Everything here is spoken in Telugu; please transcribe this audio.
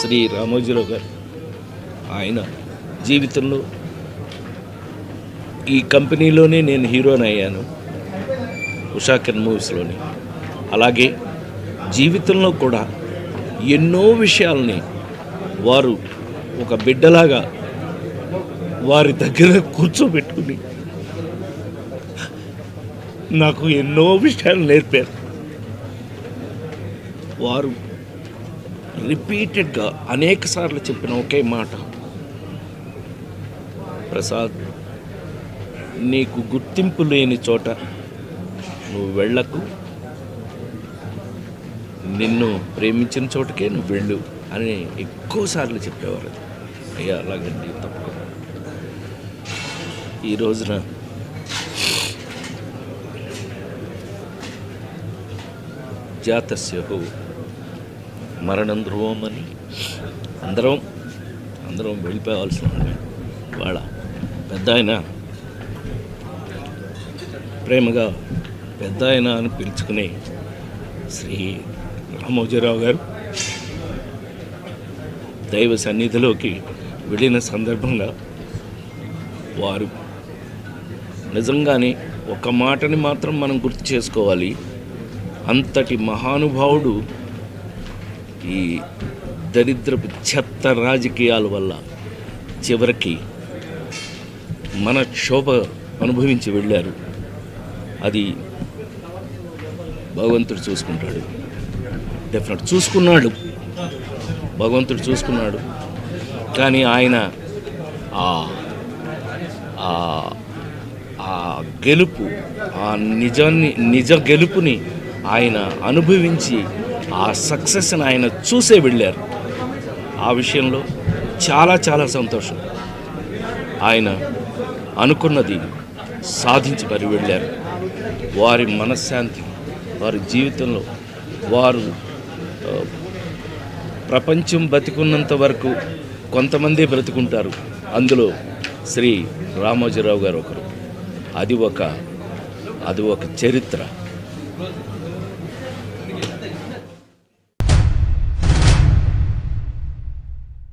శ్రీ రామోజీరావు గారు ఆయన జీవితంలో ఈ కంపెనీలోనే నేను హీరోని అయ్యాను ఉషాకిరణ్ మూవీస్లోని. అలాగే జీవితంలో కూడా ఎన్నో విషయాల్ని వారు ఒక బిడ్డలాగా వారి దగ్గర కూర్చోబెట్టుకుని నాకు ఎన్నో విషయాలు నేర్పారు. వారు రిపీటెడ్గా అనేక సార్లు చెప్పిన ఒకే మాట. ప్రసాద్ నీకు గుర్తింపు లేని చోట నువ్వు వెళ్ళకు. నిన్ను ప్రేమించిన చోటకే నువ్వు వెళ్ళు అని ఎక్కువసార్లు చెప్పేవారు అది. అయ్యా అలాగండి తప్పకుండా. ఈ రోజున జాతస్యహు మరణం ధ్రువం అని అందరం అందరం వెళ్ళిపోవాల్సిన వాళ్ళ పెద్ద ఆయన ప్రేమగా పెద్ద ఆయన అని పిలుచుకుని శ్రీ రామోజీరావు గారు దైవ సన్నిధిలోకి వెళ్ళిన సందర్భంగా వారు నిజంగానే ఒక మాటని మాత్రం మనం గుర్తు చేసుకోవాలి. అంతటి మహానుభావుడు ఈ దరిద్రపు చెత్త రాజకీయాల వల్ల చివరికి మన క్షోభ అనుభవించి వెళ్ళారు. అది భగవంతుడు చూసుకుంటాడు. డెఫినెట్ చూసుకున్నాడు. భగవంతుడు చూసుకున్నాడు. కానీ ఆయన ఆ- ఆ- ఆ గెలుపు ఆ నిజాన్ని నిజ గెలుపుని ఆయన అనుభవించి ఆ సక్సెస్ని ఆయన చూసే వెళ్ళారు. ఆ విషయంలో చాలా చాలా సంతోషం. ఆయన అనుకున్నది సాధించి మరి వెళ్ళారు. వారి మనశ్శాంతి వారి జీవితంలో వారు ప్రపంచం బతికున్నంత వరకు కొంతమంది బ్రతుకుంటారు. అందులో శ్రీ రామోజీరావు గారు ఒకరు. అది ఒక అది ఒక చరిత్ర.